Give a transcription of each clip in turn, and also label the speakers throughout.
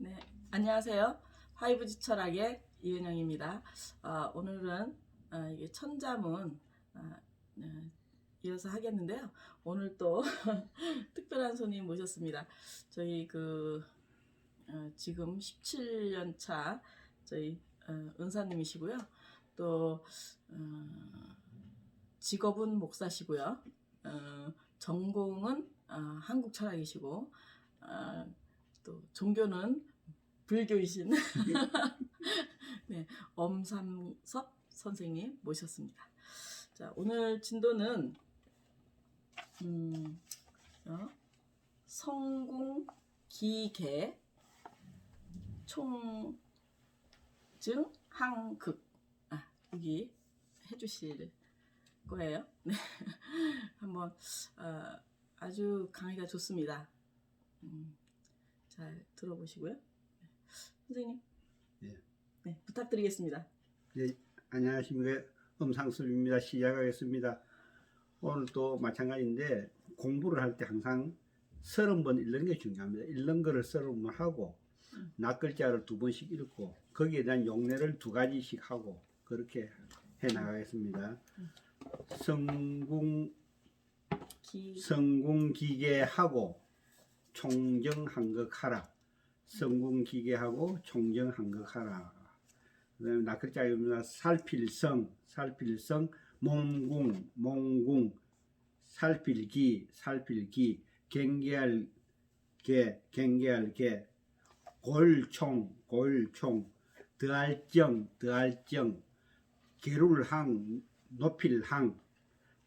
Speaker 1: 네, 안녕하세요. 하이브즈 철학의 이은영입니다. 아, 오늘은 아, 이게 천자문 아, 네, 이어서 하겠는데요. 오늘 또 특별한 손님 모셨습니다. 저희 그 어, 지금 17년 차 저희 어, 은사님이시고요. 또 어, 직업은 목사시고요. 어, 전공은 어, 한국 철학이시고 어, 또 종교는 불교이신 네, 엄삼섭 선생님 모셨습니다. 자, 오늘 진도는 음, 어, 성궁 기계 총증 항극 아, 여기 해주실 거예요. 네, 한번 어, 아주 강의가 좋습니다. 음, 잘 들어보시고요. 네. 선생님,
Speaker 2: 예.
Speaker 1: 네, 부탁드리겠습니다.
Speaker 2: 네, 안녕하십니까. 음상섭입니다. 시작하겠습니다. 오늘 또 마찬가지인데 공부를 할 때 항상 서른 번 읽는 게 중요합니다. 읽는 거를 서른 번 하고
Speaker 1: 음.
Speaker 2: 낯글자를 두 번씩 읽고 거기에 대한 용례를 두 가지씩 하고 그렇게 해 나가겠습니다.
Speaker 1: 음.
Speaker 2: 성궁
Speaker 1: 기,
Speaker 2: 성궁기계하고 총정한극하라. 성궁기계하고 총정한극하라. 그 다음에 낯글자입니다. 살필성, 살필성, 몽궁, 몽궁, 살필기, 살필기, 경계할 개, 경계할 개, 골총, 골총, 더할정, 더할정, 게룰항, 높일항,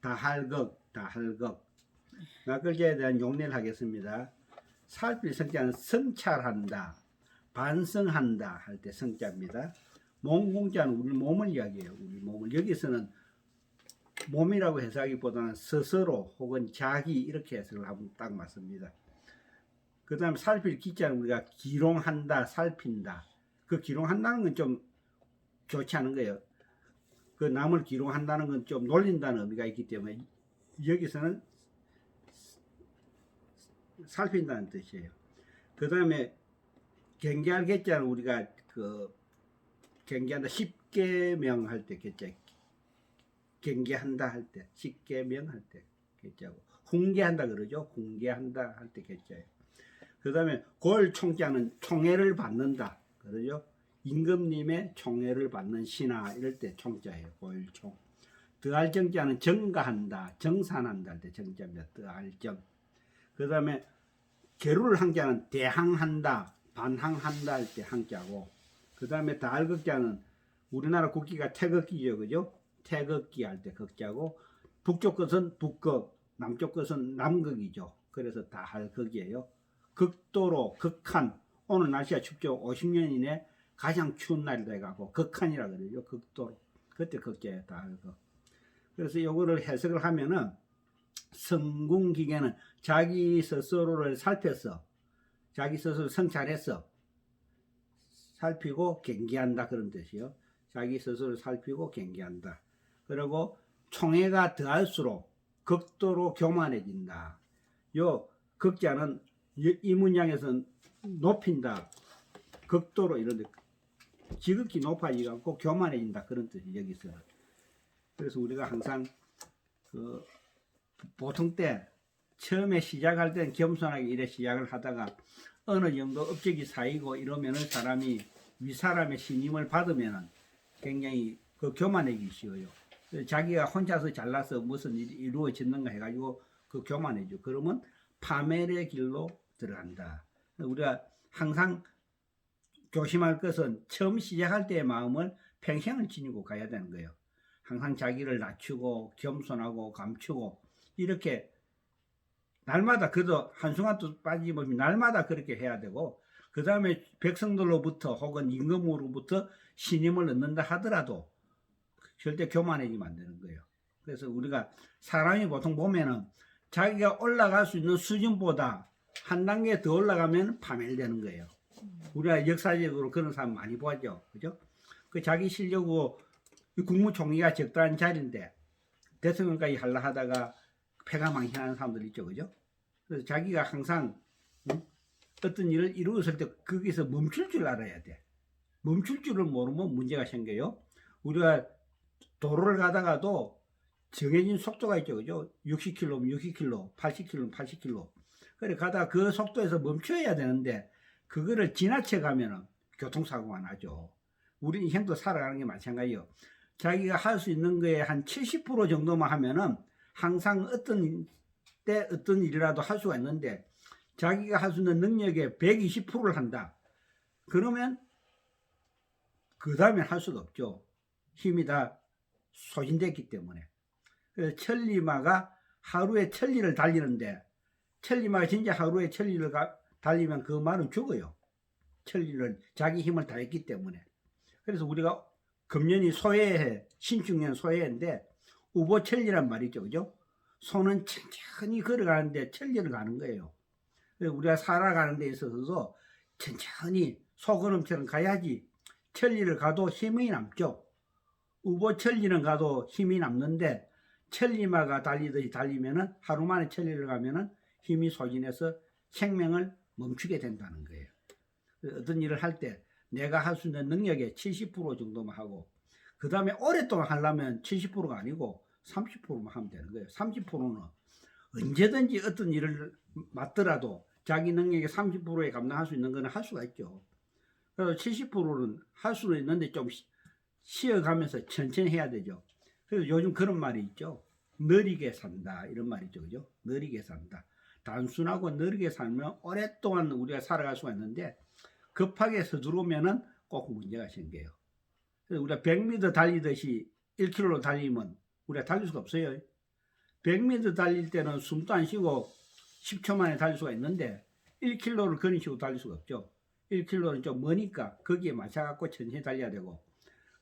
Speaker 2: 다할극, 다할극. 낯글자에 대한 용례를 하겠습니다. 살필 성자는 성찰한다, 반성한다 할 때 성자입니다. 몸 공자는 우리 몸을 이야기해요. 우리 몸을 여기서는 몸이라고 해석하기보다는 스스로 혹은 자기 이렇게 해석을 하면 딱 맞습니다. 그 다음에 살필 기자는 우리가 기롱한다, 살핀다. 그 기롱한다는 건 좀 좋지 않은 거예요. 그 남을 기롱한다는 건 좀 놀린다는 의미가 있기 때문에 여기서는 살핀다는 뜻이에요. 그 다음에 경계할 개자는 우리가 그 경계한다 십계명 할때 개자 경계한다 할 때 십계명 할때 개자고 훈계한다 그러죠. 훈계한다 할때 개자예요. 그 다음에 골총자는 총애를 받는다 그러죠. 임금님의 총애를 받는 신하 이럴 때 총자예요. 골총. 더할정자는 정가한다, 정산한다 할 때 정자입니다. 더할정. 그 다음에 계루를 항자는 대항한다, 반항한다 할때 항자고, 그 다음에 다알극자는 우리나라 국기가 태극기죠, 그죠? 태극기 할 때 극자고, 북쪽 것은 북극, 남쪽 것은 남극이죠. 그래서 다할극이에요. 극도로, 극한, 오늘 날씨가 춥죠. 50년 이내 가장 추운 날이 돼가고, 극한이라 그러죠. 극도로. 그때 극자예요, 다할극. 그래서 요거를 해석을 하면은, 성궁기계는 자기 스스로를 살펴서 자기 스스로 성찰해서 살피고 경계한다 그런 뜻이요. 자기 스스로를 살피고 경계한다. 그리고 총애가 더할수록 극도로 교만해진다. 요 극자는 이- 이 문장에서는 높인다. 극도로 이런데 지극히 높아지고 교만해진다 그런 뜻이 여기서. 그래서 우리가 항상 그 보통 때 처음에 시작할 때는 겸손하게 이래 시작을 하다가 어느 정도 업적이 쌓이고 이러면은 사람이 윗사람의 신임을 받으면은 굉장히 그 교만해지기 쉬워요. 자기가 혼자서 잘나서 무슨 일이 이루어졌는가 해가지고 그 교만해져. 그러면 파멸의 길로 들어간다. 우리가 항상 조심할 것은 처음 시작할 때의 마음을 평생을 지니고 가야 되는 거예요. 항상 자기를 낮추고 겸손하고 감추고 이렇게 날마다 그래도 한순간도 빠짐없이 날마다 그렇게 해야 되고 그 다음에 백성들로부터 혹은 임금으로부터 신임을 얻는다 하더라도 절대 교만해지면 안 되는 거예요. 그래서 우리가 사람이 보통 보면은 자기가 올라갈 수 있는 수준보다 한 단계 더 올라가면 파멸되는 거예요. 우리가 역사적으로 그런 사람 많이 보죠. 그죠? 그 자기 실력으로 이 국무총리가 적당한 자리인데 대통령까지 하려 하다가 패가 망신하는 사람들 있죠. 그죠? 그래서 자기가 항상 응? 어떤 일을 이루었을 때 거기서 멈출 줄 알아야 돼. 멈출 줄을 모르면 문제가 생겨요. 우리가 도로를 가다가도 정해진 속도가 있죠. 그죠? 60km면 60km, 80km면 80km. 그래 가다가 그 속도에서 멈춰야 되는데 그거를 지나쳐 가면은 교통사고가 나죠. 우리 인생도 살아가는 게 마찬가지예요. 자기가 할 수 있는 거에 한 70% 정도만 하면은 항상 어떤 때 어떤 일이라도 할 수가 있는데 자기가 할 수 있는 능력의 120%를 한다. 그러면 그 다음에 할 수가 없죠. 힘이 다 소진됐기 때문에. 천리마가 하루에 천리를 달리는데 천리마가 진짜 하루에 천리를 가- 달리면 그 말은 죽어요. 천리를 자기 힘을 다했기 때문에. 그래서 우리가 금년이 소해해 신축년 소해인데 우보천리란 말이죠, 그죠? 소는 천천히 걸어가는데 천리를 가는 거예요. 우리가 살아가는 데 있어서도 천천히 소걸음처럼 가야지 천리를 가도 힘이 남죠. 우보천리는 가도 힘이 남는데 천리마가 달리듯이 달리면은 하루 만에 천리를 가면은 힘이 소진해서 생명을 멈추게 된다는 거예요. 어떤 일을 할 때 내가 할 수 있는 능력의 70% 정도만 하고 그 다음에 오랫동안 하려면 70%가 아니고 30%만 하면 되는 거예요. 30%는 언제든지 어떤 일을 맡더라도 자기 능력의 30%에 감당할 수 있는 거는 할 수가 있죠. 그래서 70%는 할 수는 있는데 좀 쉬- 쉬어가면서 천천히 해야 되죠. 그래서 요즘 그런 말이 있죠. 느리게 산다 이런 말이죠, 그죠? 느리게 산다. 단순하고 느리게 살면 오랫동안 우리가 살아갈 수가 있는데 급하게 서두르면은 꼭 문제가 생겨요. 우리가 100m 달리듯이 1km로 달리면 우리가 달릴 수가 없어요. 100m 달릴 때는 숨도 안 쉬고 10초 만에 달릴 수가 있는데 1km를 걸으시고 달릴 수가 없죠. 1km는 좀 머니까 거기에 맞춰갖고 천천히 달려야 되고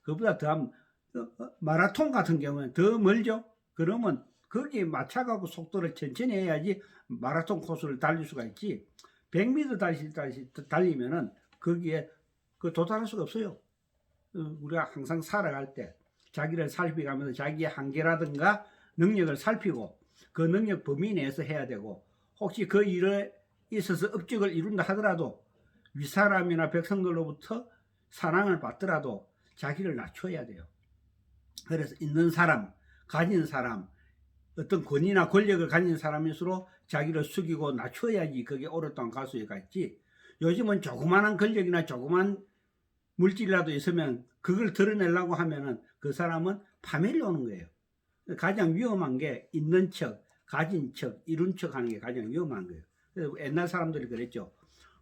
Speaker 2: 그보다 더한 어, 어, 마라톤 같은 경우는 더 멀죠. 그러면 거기에 맞춰갖고 속도를 천천히 해야지 마라톤 코스를 달릴 수가 있지. 100m 달리, 달리, 달리면은 거기에 그 도달할 수가 없어요. 어, 우리가 항상 살아갈 때 자기를 살피가면서 자기의 한계라든가 능력을 살피고 그 능력 범위 내에서 해야 되고 혹시 그 일에 있어서 업적을 이룬다 하더라도 윗사람이나 백성들로부터 사랑을 받더라도 자기를 낮춰야 돼요. 그래서 있는 사람, 가진 사람, 어떤 권위나 권력을 가진 사람일수록 자기를 숙이고 낮춰야지 그게 오랫동안 갈 수가 있지. 요즘은 조그마한 권력이나 조그만 물질이라도 있으면 그걸 드러내려고 하면은 그 사람은 파멸이 오는 거예요. 가장 위험한 게 있는 척, 가진 척, 이룬 척 하는 게 가장 위험한 거예요. 그래서 옛날 사람들이 그랬죠.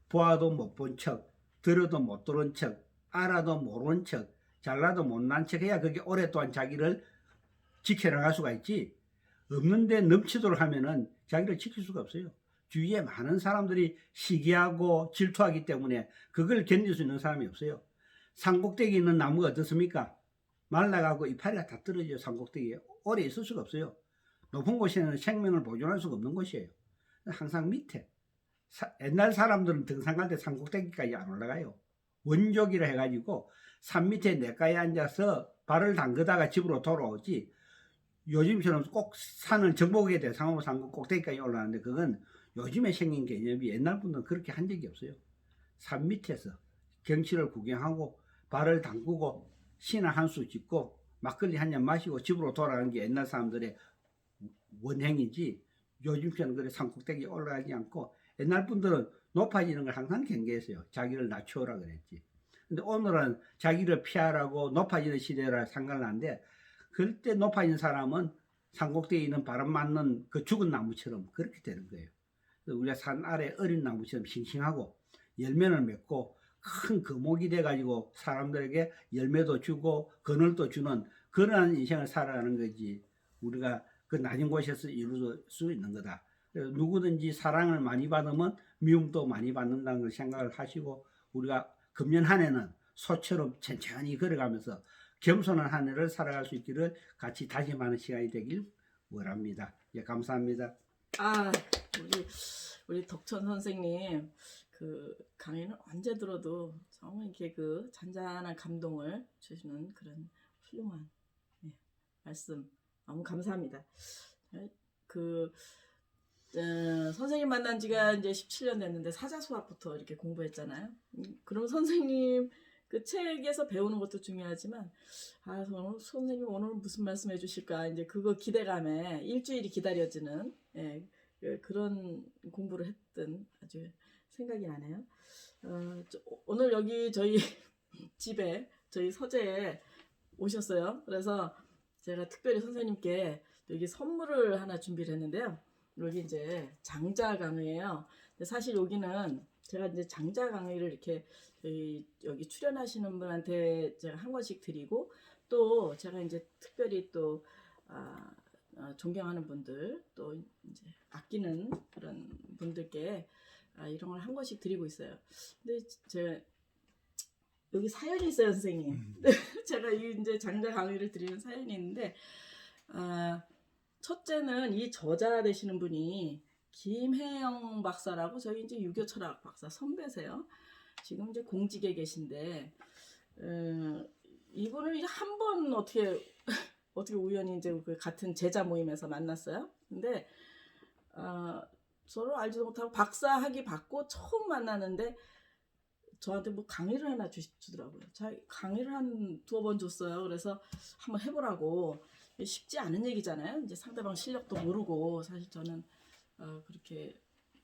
Speaker 2: 보아도 못 본 척, 들어도 못 들은 척, 알아도 모르는 척, 잘나도 못난 척 해야 그게 오랫동안 자기를 지켜나갈 수가 있지. 없는데 넘치도록 하면은 자기를 지킬 수가 없어요. 주위에 많은 사람들이 시기하고 질투하기 때문에 그걸 견딜 수 있는 사람이 없어요. 산꼭대기 있는 나무가 어떻습니까? 말라가고 이파리가 다 떨어져요, 산꼭대기에. 오래 있을 수가 없어요. 높은 곳에는 생명을 보존할 수가 없는 곳이에요. 항상 밑에. 사- 옛날 사람들은 등산 갈 때 산꼭대기까지 안 올라가요. 원족이라 해가지고 산 밑에 내가에 앉아서 발을 담그다가 집으로 돌아오지. 요즘처럼 꼭 산을 정복하게 돼 상호 산 꼭대기까지 올라가는데 그건 요즘에 생긴 개념이 옛날 분들은 그렇게 한 적이 없어요. 산 밑에서 경치를 구경하고 발을 담그고 신화 한수 짓고 막걸리 한 잔 마시고 집으로 돌아가는 게 옛날 사람들의 원행이지 요즘처럼 그래 산꼭대기 올라가지 않고 옛날 분들은 높아지는 걸 항상 경계했어요. 자기를 낮추어라 그랬지. 근데 오늘은 자기를 피하라고 높아지는 시대라 상관난데 그때 높아진 사람은 산꼭대기에 있는 바람 맞는 그 죽은 나무처럼 그렇게 되는 거예요. 우리가 산 아래 어린 나무처럼 싱싱하고 열매를 맺고 큰 거목이 돼가지고 사람들에게 열매도 주고 그늘도 주는 그러한 인생을 살아가는 거지 우리가 그 낮은 곳에서 이룰 수 있는 거다. 누구든지 사랑을 많이 받으면 미움도 많이 받는다는 걸 생각을 하시고 우리가 금년 한 해는 소처럼 천천히 걸어가면서 겸손한 한 해를 살아갈 수 있기를 같이 다짐하는 시간이 되길 원합니다. 예, 감사합니다.
Speaker 1: 아 우리 우리 덕천 선생님 그 강의는 언제 들어도 이렇게 그 잔잔한 감동을 주시는 그런 훌륭한 예, 말씀 너무 감사합니다. 예, 그 어, 선생님 만난 지가 이제 17년 됐는데 사자수학부터 이렇게 공부했잖아요. 음, 그럼 선생님 그 책에서 배우는 것도 중요하지만 아 선- 선생님 오늘 무슨 말씀 해 주실까 이제 그거 기대감에 일주일이 기다려지는 예, 그- 그런 공부를 했던 아주 생각이 나네요. 어, 저- 오늘 여기 저희 집에 저희 서재에 오셨어요. 그래서 제가 특별히 선생님께 여기 선물을 하나 준비를 했는데요. 여기 이제 장자 강의예요. 사실 여기는 제가 이제 장자 강의를 이렇게 저희 여기 출연하시는 분한테 제가 한 권씩 드리고 또 제가 이제 특별히 또 아, 어, 존경하는 분들 또 이제 아끼는 그런 분들께 아, 이런 걸 한 권씩 드리고 있어요. 근데 제가 여기 사연이 있어요, 선생님.
Speaker 2: 음.
Speaker 1: 제가 이 이제 장자 강의를 드리는 사연이 있는데 아, 첫째는 이 저자 되시는 분이 김혜영 박사라고 저희 이제 유교 철학 박사 선배세요. 지금 이제 공직에 계신데 어, 이분을 이제 한 번 어떻게 어떻게 우연히 이제 그 같은 제자 모임에서 만났어요. 근데 어, 서로 알지도 못하고 박사 학위 받고 처음 만나는데 저한테 뭐 강의를 하나 주, 주더라고요. 자, 강의를 한 두어 번 줬어요. 그래서 한번 해보라고. 쉽지 않은 얘기잖아요. 이제 상대방 실력도 모르고 사실 저는 어, 그렇게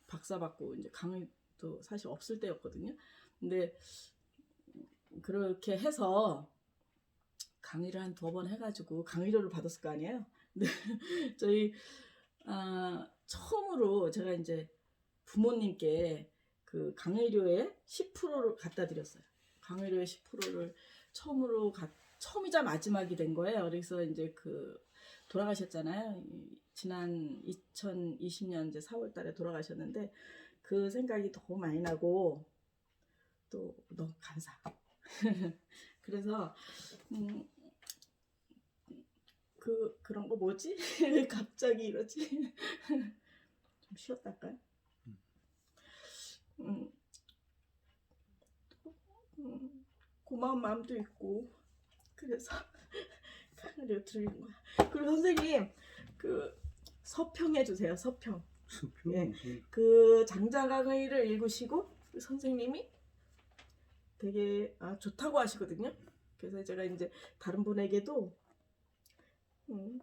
Speaker 1: 박사 받고 이제 강의도 사실 없을 때였거든요. 근데 그렇게 해서 강의를 한 두어 번 해가지고 강의료를 받았을 거 아니에요. 저희 아, 처음으로 제가 이제 부모님께 그 강의료의 10%를 갖다 드렸어요. 강의료의 10%를 처음으로 가, 처음이자 마지막이 된 거예요. 그래서 이제 그 돌아가셨잖아요. 이- 지난 2020년 이제 4월 달에 돌아가셨는데 그 생각이 너무 많이 나고 또 너무 감사. 그래서 음, 그 그런 거 뭐지? 갑자기 이러지? 좀 쉬었다 할까요? 음, 음, 고마운 마음도 있고 그래서 강의를 드리는 거야. 그리고 선생님 그 서평해 주세요. 서평.
Speaker 2: 수표
Speaker 1: 예. 그 장자 강의를 읽으시고 그 선생님이 되게 아, 좋다고 하시거든요. 그래서 제가 이제 다른 분에게도 음,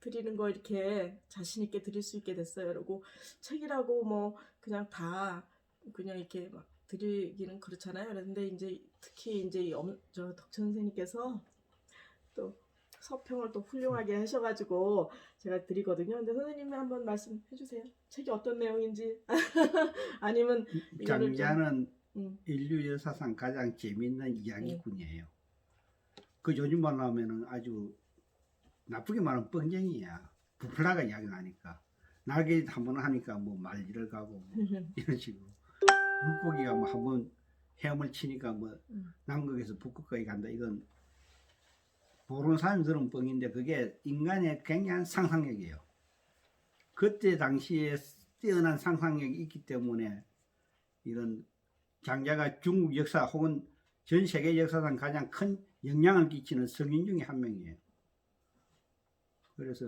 Speaker 1: 드리는 거 이렇게 자신 있게 드릴 수 있게 됐어요. 그리고 책이라고 뭐 그냥 다 그냥 이렇게 막 드리기는 그렇잖아요. 그런데 이제 특히 이제 엄- 저 덕천 선생님께서 또 서평을 또 훌륭하게 하셔가지고 제가 드리거든요. 근데 선생님이 한번 말씀해 주세요. 책이 어떤 내용인지 아니면
Speaker 2: 장자는
Speaker 1: 음,
Speaker 2: 인류 역사상 가장 재밌는 이야기꾼이에요. 그 요즘 말하면은 아주 나쁘게 말하면 뻥쟁이야. 부플라가 이야기 나니까 날개 한번 하니까 뭐 말리를 가고 뭐 이런 식으로 물고기가 뭐 한번 헤엄을 치니까 뭐
Speaker 1: 음.
Speaker 2: 남극에서 북극까지 간다 이건 모르는 사람이 들으면 뻥인데 그게 인간의 굉장한 상상력이에요. 그때 당시에 뛰어난 상상력이 있기 때문에 이런 장자가 중국 역사 혹은 전 세계 역사상 가장 큰 영향을 끼치는 성인 중에 한 명이에요. 그래서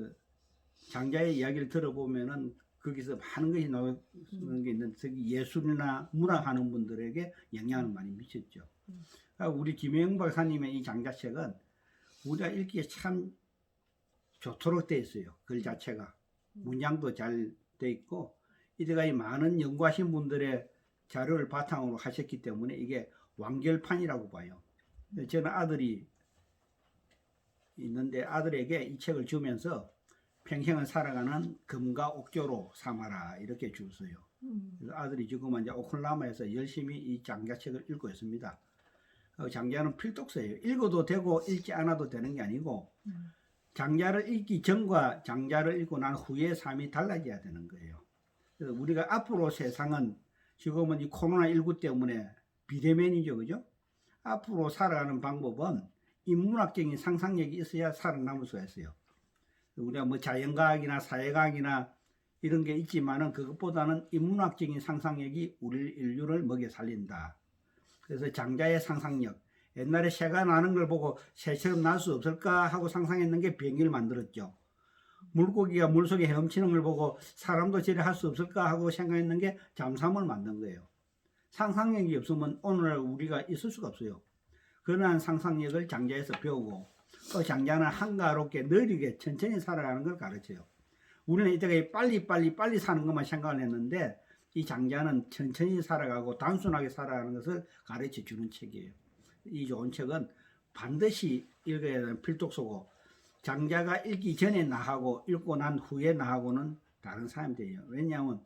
Speaker 2: 장자의 이야기를 들어보면은 거기서 많은 것이 나오는 게 있는데 특히 예술이나 문학 하는 분들에게 영향을 많이 미쳤죠.
Speaker 1: 음.
Speaker 2: 그러니까 우리 김혜영 박사님의 이 장자책은 우리가 읽기에 참 좋도록 되어 있어요. 글 자체가. 문장도 잘 돼 있고 이때까지 많은 연구하신 분들의 자료를 바탕으로 하셨기 때문에 이게 완결판이라고 봐요. 저는 아들이 있는데 아들에게 이 책을 주면서 평생을 살아가는 금과 옥조로 삼아라 이렇게 줬어요.
Speaker 1: 음,
Speaker 2: 그래서 아들이 지금 이제 오클라마에서 열심히 이 장자책을 읽고 있습니다. 어, 장자는 필독서예요. 읽어도 되고 읽지 않아도 되는 게 아니고
Speaker 1: 음.
Speaker 2: 장자를 읽기 전과 장자를 읽고 난 후의 삶이 달라져야 되는 거예요. 그래서 우리가 앞으로 세상은 지금은 이 코로나 19 때문에 비대면이죠. 그죠? 앞으로 살아가는 방법은 인문학적인 상상력이 있어야 살아남을 수가 있어요. 우리가 뭐 자연과학이나 사회과학이나 이런 게 있지만은 그것보다는 인문학적인 상상력이 우리 인류를 먹여 살린다. 그래서 장자의 상상력, 옛날에 새가 나는 걸 보고 새처럼 날 수 없을까 하고 상상했는 게 비행기를 만들었죠. 물고기가 물속에 헤엄치는 걸 보고 사람도 저래 할 수 없을까 하고 생각했는 게 잠수함을 만든 거예요. 상상력이 없으면 오늘 우리가 있을 수가 없어요. 그러한 상상력을 장자에서 배우고 또 장자는 한가롭게 느리게 천천히 살아가는 걸 가르쳐요. 우리는 이때까지 빨리 빨리 빨리 사는 것만 생각을 했는데 이 장자는 천천히 살아가고 단순하게 살아가는 것을 가르쳐 주는 책이에요. 이 좋은 책은 반드시 읽어야 되는 필독서고 장자가 읽기 전에 나하고 읽고 난 후에 나하고는 다른 사람들이에요. 왜냐하면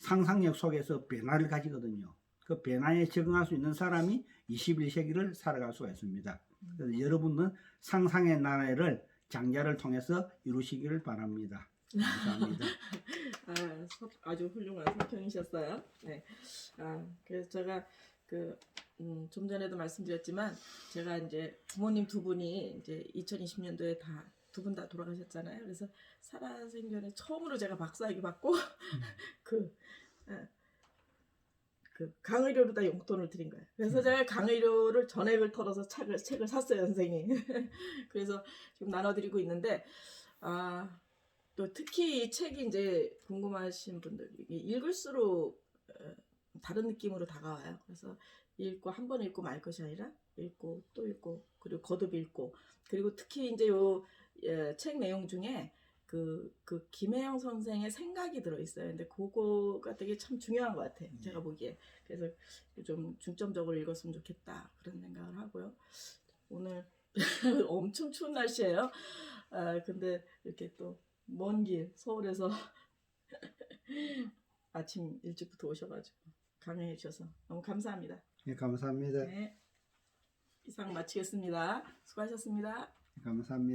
Speaker 2: 상상력 속에서 변화를 가지거든요. 그 변화에 적응할 수 있는 사람이 21세기를 살아갈 수가 있습니다. 그래서 여러분은 상상의 나라를 장자를 통해서 이루시기를 바랍니다. 감사합니다.
Speaker 1: 아, 서- 아주 훌륭한 성평이셨어요. 네. 아, 그래서 제가 그, 음, 좀 전에도 말씀드렸지만, 제가 이제 부모님 두 분이 이제 2020년도에 다, 두 분 다 돌아가셨잖아요. 그래서 살아생전에 처음으로 제가 박사학위 받고, 그, 아, 그 강의료로 다 용돈을 드린 거예요. 그래서 제가 강의료를 전액을 털어서 책을, 책을 샀어요, 선생님. 그래서 지금 나눠드리고 있는데, 아, 또 특히 이 책이 이제 궁금하신 분들 읽을수록 어, 다른 느낌으로 다가와요. 그래서 읽고 한 번 읽고 말 것이 아니라 읽고 또 읽고 그리고 거듭 읽고 그리고 특히 이제 요 책 내용 중에 그, 그 김혜영 선생의 생각이 들어있어요. 근데 그거가 되게 참 중요한 것 같아요. 제가 보기에. 그래서 좀 중점적으로 읽었으면 좋겠다. 그런 생각을 하고요. 오늘 엄청 추운 날씨예요. 아, 근데 이렇게 또 먼 길 서울에서 아침 일찍부터 오셔가지고 강연해 주셔서 너무 감사합니다.
Speaker 2: 예, 감사합니다.
Speaker 1: 네. 이상 마치겠습니다. 수고하셨습니다.
Speaker 2: 감사합니다.